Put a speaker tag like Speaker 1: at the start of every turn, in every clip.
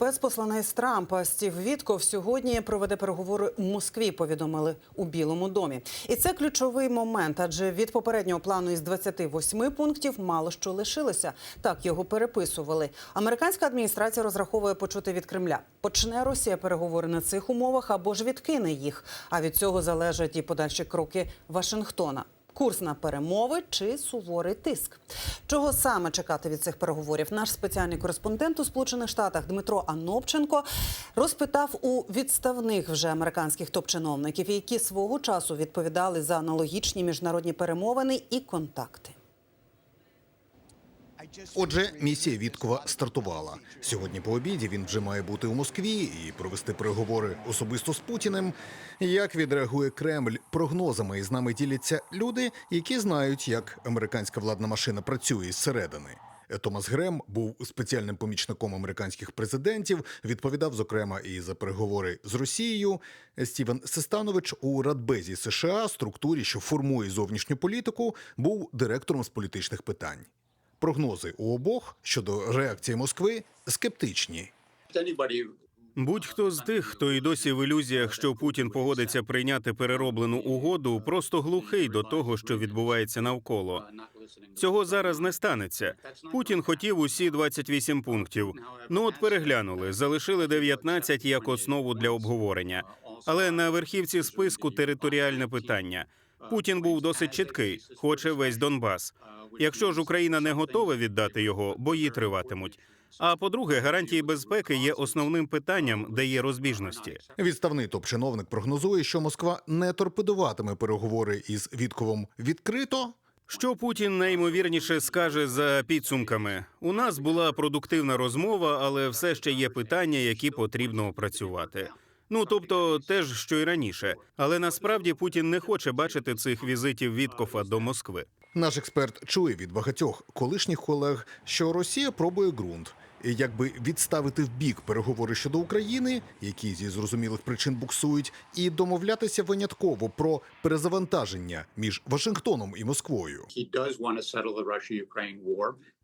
Speaker 1: Спецпосланець Трампа Стів Вітков сьогодні проведе переговори у Москві. Повідомили у Білому домі, і це ключовий момент. Адже від попереднього плану із 28 пунктів мало що лишилося. Так його переписували. Американська адміністрація розраховує почути від Кремля. Почне Росія переговори на цих умовах або ж відкине їх. А від цього залежать і подальші кроки Вашингтона. Курс на перемови чи суворий тиск. Чого саме чекати від цих переговорів? Наш спеціальний кореспондент у Сполучених Штатах Дмитро Анопченко розпитав у відставних вже американських топ-чиновників, які свого часу відповідали за аналогічні міжнародні перемовини і контакти.
Speaker 2: Отже, місія Віткова стартувала. Сьогодні по обіді він вже має бути у Москві і провести переговори особисто з Путіним. Як відреагує Кремль прогнозами із нами діляться люди, які знають, як американська владна машина працює зсередини. Томас Грем був спеціальним помічником американських президентів. Відповідав зокрема і за переговори з Росією. Стівен Сестанович у Радбезі США, структурі, що формує зовнішню політику, був директором з політичних питань. Прогнози у обох щодо реакції Москви скептичні.
Speaker 3: Будь-хто з тих, хто і досі в ілюзіях, що Путін погодиться прийняти перероблену угоду, просто глухий до того, що відбувається навколо. Цього зараз не станеться. Путін хотів усі 28 пунктів. Ну от переглянули, залишили 19 як основу для обговорення. Але на верхівці списку територіальне питання. Путін був досить чіткий, хоче весь Донбас. Якщо ж Україна не готова віддати його, бої триватимуть. А по-друге, гарантії безпеки є основним питанням, де є розбіжності.
Speaker 2: Відставний топ-чиновник прогнозує, що Москва не торпедуватиме переговори із Вітковом відкрито.
Speaker 3: Що Путін найімовірніше скаже за підсумками? У нас була продуктивна розмова, але все ще є питання, які потрібно опрацювати. Ну тобто, теж що й раніше. Але насправді Путін не хоче бачити цих візитів Віткофа до Москви.
Speaker 2: Наш експерт чує від багатьох колишніх колег, що Росія пробує ґрунт. І якби відставити в бік переговори щодо України, які зі зрозумілих причин буксують, і домовлятися винятково про перезавантаження між Вашингтоном і Москвою.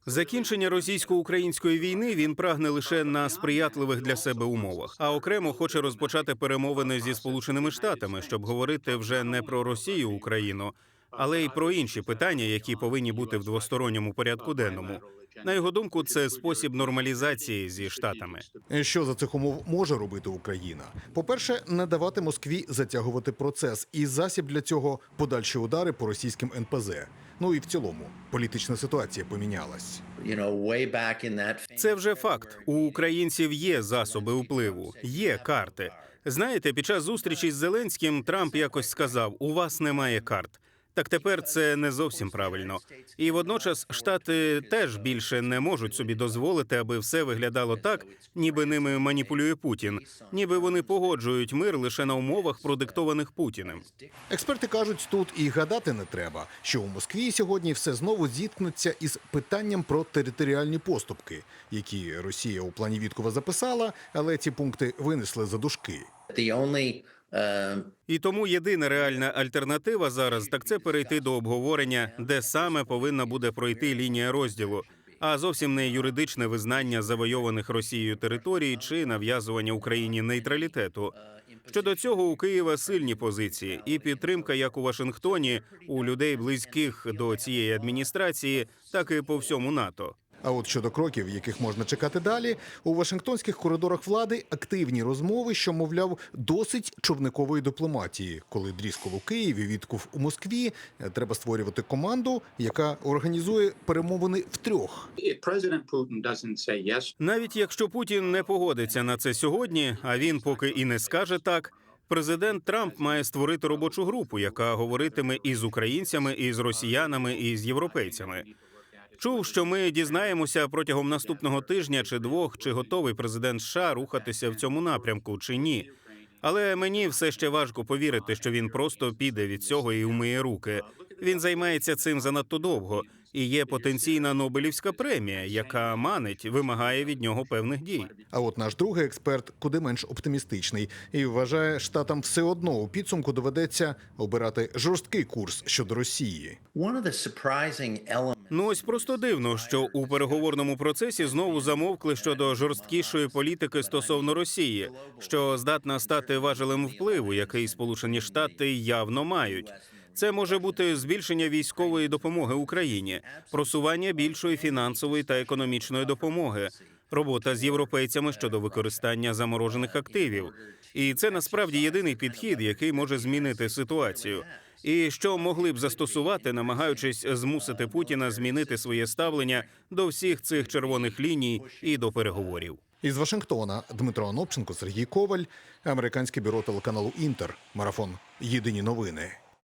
Speaker 3: Закінчення російсько-української війни він прагне лише на сприятливих для себе умовах, а окремо хоче розпочати перемовини зі сполученими штатами, щоб говорити вже не про Росію, Україну, але й про інші питання, які повинні бути в двосторонньому порядку денному. На його думку, це спосіб нормалізації зі штатами.
Speaker 2: Що за цих умов може робити Україна? По-перше, не давати Москві затягувати процес, і засіб для цього подальші удари по російським НПЗ. Ну і в цілому політична ситуація помінялась.
Speaker 3: Це вже факт. У українців є засоби впливу, є карти. Знаєте, під час зустрічі з Зеленським Трамп якось сказав: у вас немає карт. Так тепер це не зовсім правильно. І водночас штати теж більше не можуть собі дозволити, аби все виглядало так, ніби ними маніпулює Путін, ніби вони погоджують мир лише на умовах, продиктованих Путіним.
Speaker 2: Експерти кажуть, тут і гадати не треба, що у Москві сьогодні все знову зіткнеться із питанням про територіальні поступки, які Росія у плані Віткова записала, але ці пункти винесли за дужки.
Speaker 4: Uh,
Speaker 3: І тому єдина реальна альтернатива зараз так це перейти до обговорення, де саме повинна буде пройти лінія розділу, а зовсім не юридичне визнання завойованих Росією територій чи нав'язування Україні нейтралітету. Щодо цього у Києва сильні позиції і підтримка як у Вашингтоні у людей близьких до цієї адміністрації, так і по всьому НАТО.
Speaker 2: А от щодо кроків, яких можна чекати далі, у Вашингтонських коридорах влади активні розмови, що мовляв досить човникової дипломатії. Коли Дріскол у Києві, Вітков у Москві, е, треба створювати команду, яка організує перемовини втрьох.
Speaker 3: Навіть якщо Путін не погодиться на це сьогодні, а він поки і не скаже так. Президент Трамп має створити робочу групу, яка говоритиме і з українцями, і з росіянами, і з європейцями. Чув, що ми дізнаємося протягом наступного тижня чи двох, чи готовий президент США рухатися в цьому напрямку, чи ні. Але мені все ще важко повірити, що він просто піде від цього і вмиє руки. Він займається цим занадто довго, і є потенційна Нобелівська премія, яка манить, вимагає від нього певних дій.
Speaker 2: А от наш другий експерт куди менш оптимістичний і вважає, штатам все одно у підсумку доведеться обирати жорсткий курс щодо Росії.
Speaker 3: Ну ось просто дивно, що у переговорному процесі знову замовкли щодо жорсткішої політики стосовно Росії, що здатна стати важелем впливу, який Сполучені Штати явно мають. Це може бути збільшення військової допомоги Україні, просування більшої фінансової та економічної допомоги, робота з європейцями щодо використання заморожених активів. І це насправді єдиний підхід, який може змінити ситуацію. І що могли б застосувати, намагаючись змусити Путіна змінити своє ставлення до всіх цих червоних ліній і до переговорів.
Speaker 2: Із Вашингтона Дмитро Анопченко, Сергій Коваль, американське бюро телеканалу Інтер. Марафон. Єдині новини.